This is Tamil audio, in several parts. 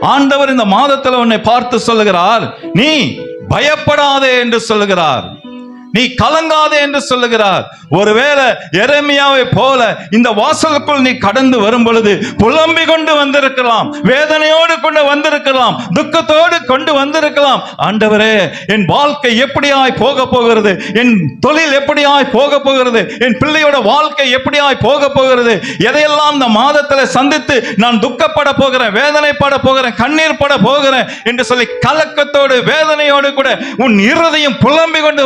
ஆண்டவர் இந்த மாதத்தில் உன்னை பார்த்து சொல்லுகிறார் நீ பயப்படாதே என்று சொல்லுகிறார். நீ கலங்காதே என்று சொல்லுகிறார். ஒருவேளை எரேமியாவை போல இந்த வாசலுக்குள் நீ கடந்து வரும் பொழுது புலம்பிக் கொண்டு வந்திருக்கலாம் வேதனையோடு கொண்டு வந்திருக்கலாம் துக்கத்தோடு கொண்டு வந்திருக்கலாம். ஆண்டவரே என் வாழ்க்கை எப்படியாய் போக போகிறது? என் தொழில் எப்படியாய் போக போகிறது? என் பிள்ளையோட வாழ்க்கை எப்படியாய் போக போகிறது? எதையெல்லாம் இந்த மாதத்துல சந்தித்து நான் துக்கப்பட போகிறேன் வேதனைப்பட போகிறேன் கண்ணீர் பட போகிறேன் என்று சொல்லி கலக்கத்தோடு வேதனையோடு கூட உன் இருதையும் புலம்பிக் கொண்டு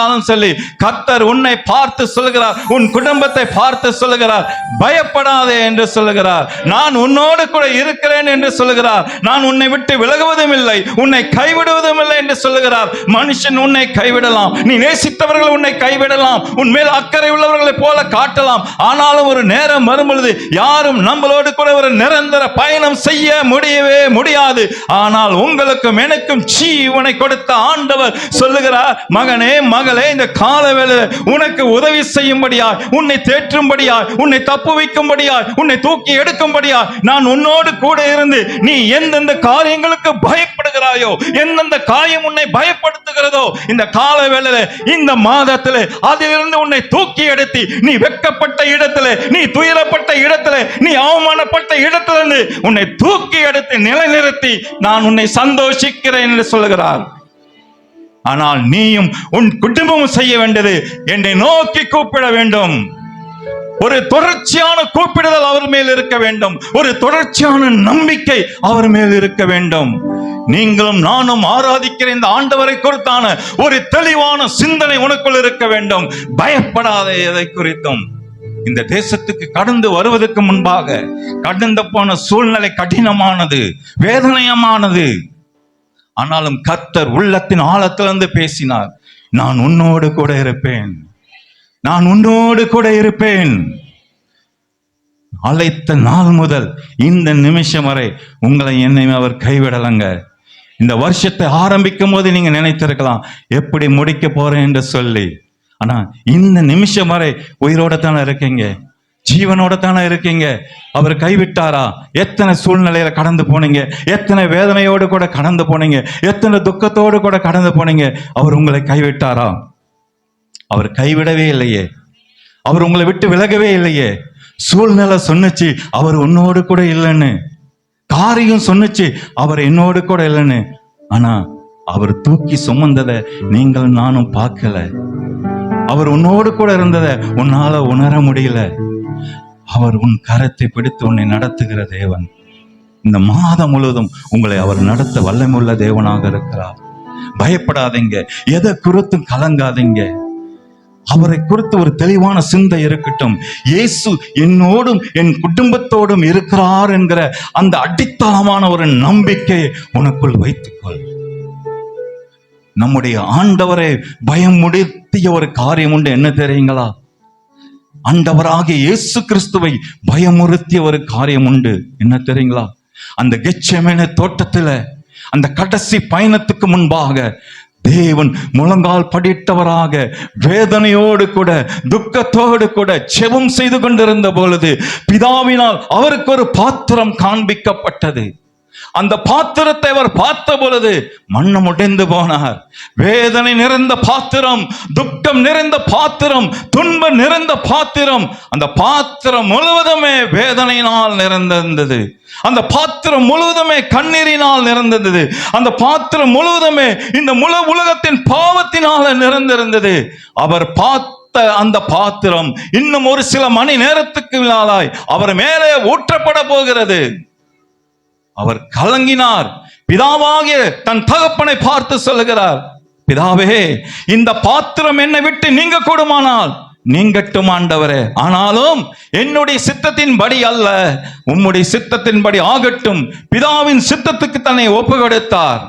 இருந்தாலும் சொல்லி கத்தர் உன்னை பார்த்து சொல்லுகிறார். உன் குடும்பத்தை பார்த்து சொல்லுகிறார். பயப்படாதே என்று சொல்லுகிறார். நான் உன்னோடு கூட இருக்கிறேன் என்று சொல்லுகிறார். நான் உன்னை விட்டு விலகுவதும் இல்லை. உன்னை கைவிடுவதும் இல்லை என்று சொல்லுகிறார். மனுஷன் உன்னை கைவிடலாம். நீ நேசித்தவர்கள் உன்னை கைவிடலாம். உன் மேல் அக்கறை உள்ளவர்களைப் போல காட்டலாம். ஆனாலும் ஒரு நேரம் வரும்பொழுது யாரும் நம்மளோடு கூட ஒரு நிரந்தர பயணம் செய்ய முடியவே முடியாது. ஆனால் உங்களுக்கும் எனக்கும் ஜீவனை கொடுத்த ஆண்டவர் சொல்லுகிறார் மகனே மகளே இந்த கால உனக்கு உதவி செய்யும்படியாய் உன்னை தேற்றும்படியாய் உன்னை தப்பு வைக்கும்படியாய் உன்னை தூக்கி எடுக்கும்படியாய் நான் உன்னோடு கூட இருந்து நீ எந்தெந்த காரியங்களுக்கு பயப்படுகிறாயோ எந்தெந்த காயம் உன்னை பயப்படுத்துகிறதோ இந்த கால வேலையில இந்த மாதத்தில் அதிலிருந்து உன்னை தூக்கி எடுத்து நீ வெட்கப்பட்ட இடத்துல நீ துயரப்பட்ட இடத்துல நீ அவமானப்பட்ட இடத்திலிருந்து உன்னை தூக்கி எடுத்து நிலைநிறுத்தி நான் உன்னை சந்தோஷிக்கிறேன் என்று சொல்லுகிறார். ஆனால் நீயும் உன் குடும்பமும் செய்ய வேண்டியது என்னை நோக்கி கூப்பிட வேண்டும். ஒரு தொடர்ச்சியான கூப்பிடுதல் அவர் மேல் இருக்க வேண்டும். ஒரு தொடர்ச்சியான நம்பிக்கை அவர் மேல் இருக்க வேண்டும். நீங்களும் நானும் ஆராதிக்கிற இந்த ஆண்டவரை குறித்தான ஒரு தெளிவான சிந்தனை உனக்குள் இருக்க வேண்டும். பயப்படாத எதை குறித்தும். இந்த தேசத்துக்கு கடந்து வருவதற்கு முன்பாக கடந்து போன சூழ்நிலை கடினமானது வேதனையமானது. ஆனாலும் கர்த்தர் உள்ளத்தின் ஆழத்திலிருந்து பேசினார் நான் உன்னோடு கூட இருப்பேன். நான் உன்னோடு கூட இருப்பேன். அழைத்த நாள் முதல் இந்த நிமிஷம் வரை உங்களை என்னையும் அவர் கைவிடலங்க. இந்த வருஷத்தை ஆரம்பிக்கும் போது நீங்க நினைத்திருக்கலாம் எப்படி முடிக்க போறேன்? என்று சொல்லி. ஆனா இந்த நிமிஷம் வரை உயிரோட தானே இருக்கீங்க? ஜீவனோட தானே இருக்கீங்க. அவர் கைவிட்டாரா? எத்தனை சூழ்நிலையில கடந்து போனீங்க? எத்தனை வேதனையோடு கூட கடந்து போனீங்க? எத்தனை துக்கத்தோடு கூட கடந்து போனீங்க? அவர் உங்களை கைவிட்டாரா? அவர் கைவிடவே இல்லையே. அவர் உங்களை விட்டு விலகவே இல்லையே. சூழ்நிலை சொன்னுச்சு அவர் உன்னோடு கூட இல்லைன்னு. காரியம் சொன்னுச்சு அவர் என்னோடு கூட இல்லைன்னு. ஆனா அவர் தூக்கி சுமந்ததை நீங்கள் நானும் பார்க்கல. அவர் உன்னோடு கூட இருந்ததை உன்னால உணர முடியல. அவர் உன் கரத்தை பிடித்து உன்னை நடத்துகிற தேவன். இந்த மாதம் முழுவதும் உங்களை அவர் நடத்த வல்லமுள்ள தேவனாக இருக்கிறார். பயப்படாதீங்க. எதை குறித்தும் கலங்காதீங்க. அவரை குறித்து ஒரு தெளிவான சிந்தை இருக்கட்டும். இயேசு என்னோடும் என் குடும்பத்தோடும் இருக்கிறார் என்கிற அந்த அடித்தளமான ஒரு நம்பிக்கை உனக்குள் வைத்துக்கொள். நம்முடைய ஆண்டவரை பயமுடுத்திய ஒரு காரியம் உண்டு. என்ன தெரியுங்களா? ஆண்டவராகிய இயேசு கிறிஸ்துவை பயமுறுத்திய ஒரு காரியம் உண்டு என்ன தெரியுங்களா? அந்த கெச்சமேன தோட்டத்துல அந்த கடைசி பயணத்துக்கு முன்பாக தேவன் முழங்கால் படித்தவராக வேதனையோடு கூட துக்கத்தோடு கூட செவம் செய்து கொண்டிருந்த பொழுது பிதாவினால் அவருக்கு ஒரு பாத்திரம் காண்பிக்கப்பட்டது. அந்த பாத்திரத்தை அவர் பார்த்த பொழுது மண்ணம் உடைந்து போனார். வேதனை நிறைந்த பாத்திரம் துக்கம் நிறைந்த பாத்திரம் துன்பம் நிறைந்த பாத்திரம் அந்த பாத்திரம் முழுவதுமே வேதனையினால் நிறைந்திருந்தது அந்த பாத்திரம் முழுவதுமே கண்ணீரினால் நிறைந்திருந்தது அந்த பாத்திரம் முழுவதுமே இந்த முழு உலகத்தின் பாவத்தினால நிறைந்திருந்தது. அவர் பார்த்த அந்த பாத்திரம் இன்னும் ஒரு சில மணி நேரத்துக்கு மேலாய் அவர் மேலே ஊற்றப்பட போகிறது. அவர் கலங்கினார். பிதாவாகிய தன் தகப்பனை பார்த்து சொல்லுகிறார் பிதாவே இந்த பாத்திரம் என்னை விட்டு நீங்க கூடுமானால் நீங்கட்டும் ஆண்டவரே. ஆனாலும் என்னுடைய சித்தத்தின்படி அல்ல உம்முடைய சித்தத்தின்படி ஆகட்டும். பிதாவின் சித்தத்துக்கு தன்னை ஒப்பு கொடுத்தார்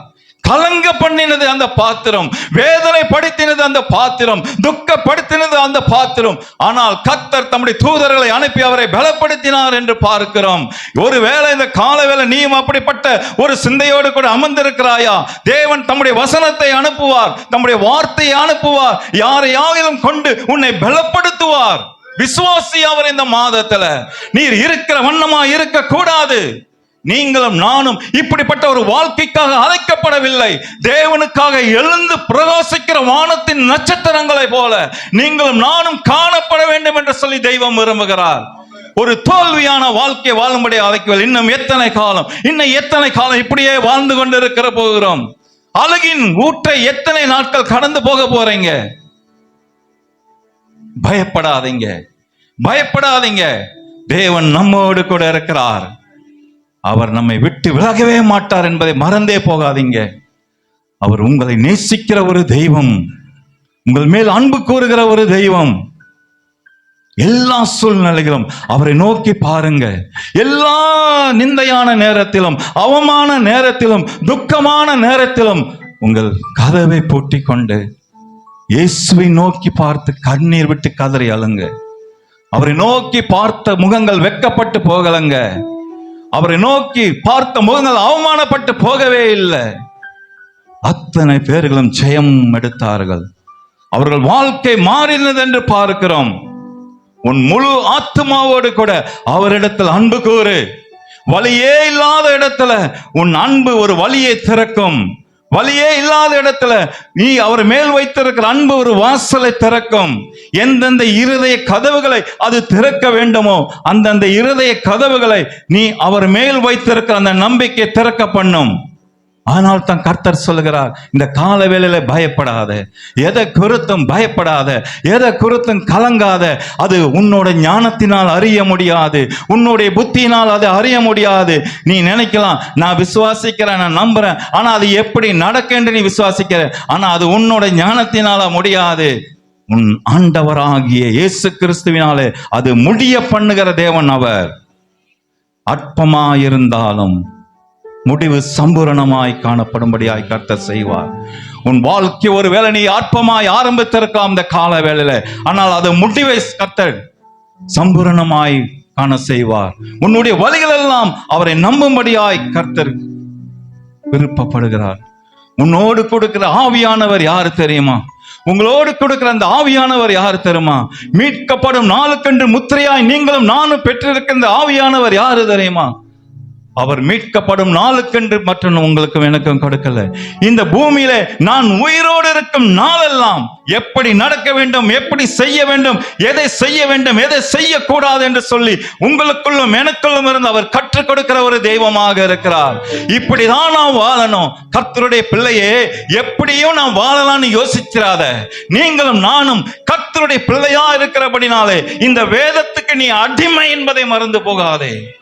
கலங்க பண்ணினது அந்த பாத்திரம் வேதனை படுத்தினது அந்த பாத்திரம் துக்கப்படுத்தினது அந்த பாத்திரம். ஆனால் கத்தர் தம்முடைய தூதர்களை அனுப்பி அவரை பலப்படுத்தினார் என்று பார்க்கிறோம். ஒருவேளை இந்த கால வேளை நீயும் அப்படிப்பட்ட ஒரு சிந்தையோடு கூட அமர்ந்திருக்கிறாயா? தேவன் தம்முடைய வசனத்தை அனுப்புவார் தம்முடைய வார்த்தையை அனுப்புவார் யாரையாவிலும் கொண்டு உன்னை பலப்படுத்துவார். விசுவாசி அவர் இந்த மாதத்துல. நீர் இருக்கிற வண்ணமா இருக்க கூடாது நீங்களும் நானும் இப்படிப்பட்ட ஒரு வாழ்க்கைக்காக அழைக்கப்படவில்லை. தேவனுக்காக எழுந்து பிரகாசிக்கிற வானத்தின் நட்சத்திரங்களை போல நீங்களும் நானும் காணப்பட வேண்டும் என்று சொல்லி தெய்வம் விரும்புகிறார். ஒரு தோல்வியான வாழ்க்கை வாழும்படி அழைக்கவில்லை. இன்னும் எத்தனை காலம்? இன்னும் எத்தனை காலம் இப்படியே வாழ்ந்து கொண்டிருக்கிற போகிறோம்? அழகின் ஊற்றை எத்தனை நாட்கள் கடந்து போக போறீங்க? பயப்படாதீங்க. பயப்படாதீங்க. தேவன் நம்மோடு கூட இருக்கிறார். அவர் நம்மை விட்டு விலகவே மாட்டார் என்பதை மறந்தே போகாதீங்க. அவர் உங்களை நேசிக்கிற ஒரு தெய்வம் உங்கள் மேல் அன்பு கூறுகிற ஒரு தெய்வம். எல்லா சூழ்நிலைகளும் அவரை நோக்கி பாருங்க. எல்லா நிந்தையான நேரத்திலும் அவமான நேரத்திலும் துக்கமான நேரத்திலும் உங்கள் கதவை பூட்டி கொண்டு இயேசுவை நோக்கி பார்த்து கண்ணீர் விட்டு கதறி அழுங்க. அவரை நோக்கி பார்த்த முகங்கள் வெட்கப்பட்டு போகலங்க. அவரை நோக்கி பார்த்த முகங்கள் அவமானப்பட்டு போகவே இல்லை. அத்தனை பேர்களும் ஜெயம் எடுத்தார்கள். அவர்கள் வாழ்க்கை மாறினது என்று பார்க்கிறோம். உன் முழு ஆத்மாவோடு கூட அவரிடத்தில் அன்பு கூறு. வழியே இல்லாத இடத்துல உன் அன்பு ஒரு வழியை திறக்கும். வழியே இல்லாத இடத்துல நீ அவர் மேல் வைத்திருக்கிற அன்பு ஒரு வாசலை திறக்கும். எந்தெந்த இருதய கதவுகளை அது திறக்க வேண்டுமோ அந்தந்த இருதய கதவுகளை நீ அவர் மேல் வைத்திருக்கிற அந்த நம்பிக்கை திறக்க பண்ணும். ஆனால் தான் கர்த்தர் சொல்லுகிறார் இந்த கால வேலையில பயப்படாத. எதை குறித்தும் பயப்படாத. எதை குறித்தும் கலங்காத. அது உன்னோட ஞானத்தினால் அறிய முடியாது. உன்னுடைய புத்தியினால் அதை அறிய முடியாது. நீ நினைக்கலாம் நான் விசுவாசிக்கிறேன் நான் நம்புறேன். ஆனா அது எப்படி நடக்கேன்னு நீ விசுவாசிக்கிற? ஆனா அது உன்னோட ஞானத்தினால முடியாது. உன் ஆண்டவராகிய இயேசு கிறிஸ்துவினாலே அது முடிய பண்ணுகிற தேவன் அவர். அற்பமாயிருந்தாலும் முடிவு சம்பூரணமாய் காணப்படும்படியாய் கர்த்தர் செய்வார். உன் வாழ்க்கை ஒரு வேலை நீ ஆற்பமாய் ஆரம்பித்திருக்கலாம் அந்த கால வேலையில ஆனால் அது முடிவை கர்த்தர் சம்பூரணமாய் காண செய்வார். உன்னுடைய வழிகள் எல்லாம் அவரை நம்பும்படியாய் கர்த்தர் விருப்பப்படுகிறார். உன்னோடு கொடுக்கிற ஆவியானவர் யாரு தெரியுமா? உங்களோடு கொடுக்கிற அந்த ஆவியானவர் யாரு தெரியுமா? மீட்கப்படும் நாளுக்கென்று முத்திரையாய் நீங்களும் நானும் பெற்றிருக்கிற இந்த ஆவியானவர் யாரு தெரியுமா? அவர் மீட்கப்படும் நாளுக்கென்று மற்றும் உங்களுக்கும் எனக்கும் கொடுக்கல. இந்த பூமியில நான் உயிரோடு இருக்கும் நாளெல்லாம் எப்படி நடக்க வேண்டும் எப்படி செய்ய வேண்டும் எதை செய்ய வேண்டும் எதை செய்யக்கூடாது என்று சொல்லி உங்களுக்குள்ளும் எனக்குள்ளும் இருந்து அவர் கற்றுக் கொடுக்கிற ஒரு தெய்வமாக இருக்கிறார். இப்படிதான் நாம் வாழணும். கர்த்தருடைய பிள்ளையே எப்படியும் நாம் வாழலாம்னு யோசிச்சிடாத நீங்களும் நானும் கர்த்தருடைய பிள்ளையா இருக்கிறபடினாலே இந்த வேதத்துக்கு நீ அடிமை என்பதை மறந்து போகாதே.